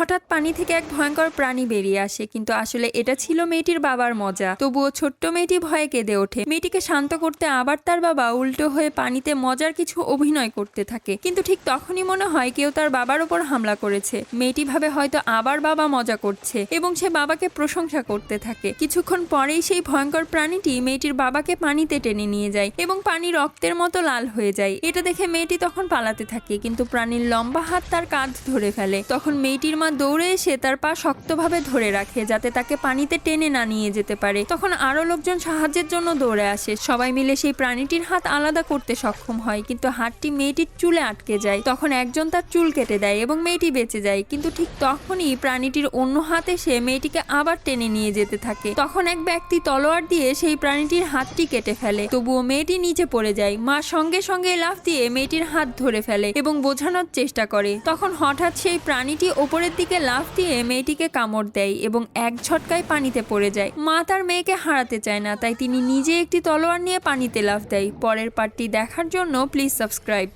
হঠাৎ পানি থেকে এক ভয়ঙ্কর প্রাণী বেরিয়ে আসে, কিন্তু আসলে এটা ছিল মেয়েটির বাবার মজা। তবুও ছোট্ট মেয়েটি ভয়ে কেঁদে ওঠে। মেয়েটিকে শান্ত করতে আবার তার বাবা উল্টো হয়ে পানিতে মজার কিছু অভিনয় করতে থাকে। কিন্তু ঠিক তখনই মনে হয় কেউ তার বাবার ওপর হামলা করেছে। মেয়েটি ভাবে হয়তো আবার বাবা মজা করছে এবং সে বাবাকে প্রশংসা করতে থাকে। কিছুক্ষণ পরেই সেই ভয়ঙ্কর প্রাণীটি মেয়েটির বাবাকে পানিতে টেনে নিয়ে যায় এবং পানি রক্তের মতো লাল হয়ে যায়। এটা দেখে মেয়েটি তখন পালাতে থাকে, কিন্তু প্রাণীর লম্বা হাত তার কাঁধ ধরে ফেলে। তখন মেয়েটির মা দৌড়ে এসে তার পা শক্তভাবে ধরে রাখে যাতে তাকে পানিতে টেনে না নিয়ে যেতে পারে। তখন আরও লোকজন সাহায্যের জন্য দৌড়ে আসে। সবাই মিলে সেই প্রাণীটির হাত আলাদা করতে সক্ষম হয়, কিন্তু হাতটি মেয়েটির চুলে আটকে যায়। তখন একজন তার চুল কেটে দেয় এবং মেয়েটি বেঁচে যায়, কিন্তু ঠিক তখনই প্রাণীটির অন্য হাত এসে মেয়েটিকে আবার টেনে নিয়ে যেতে থাকে। তখন এক ব্যক্তি তলোয়ার দিয়ে সেই প্রাণীটির হাতটি কেটে ফেলে। তবুও মেয়েটি নিচে পড়ে যায়। মা সঙ্গে সঙ্গে লাফ দিয়ে মেয়েটির হাত ধরে ফেলে এবং বোঝানোর চেষ্টা করে। তখন হঠাৎ সেই প্রাণীটি ওপরের দিকে লাফ দিয়ে মেয়েটিকে কামড় দেয় এবং এক ঝটকায় পানিতে পড়ে যায়। মা তার মেয়েকে হারাতে চায় না, তাই তিনি নিজে একটি তলোয়ার নিয়ে পানিতে লাফ দেয়। পরের পার্টটি দেখার জন্য প্লিজ সাবস্ক্রাইব।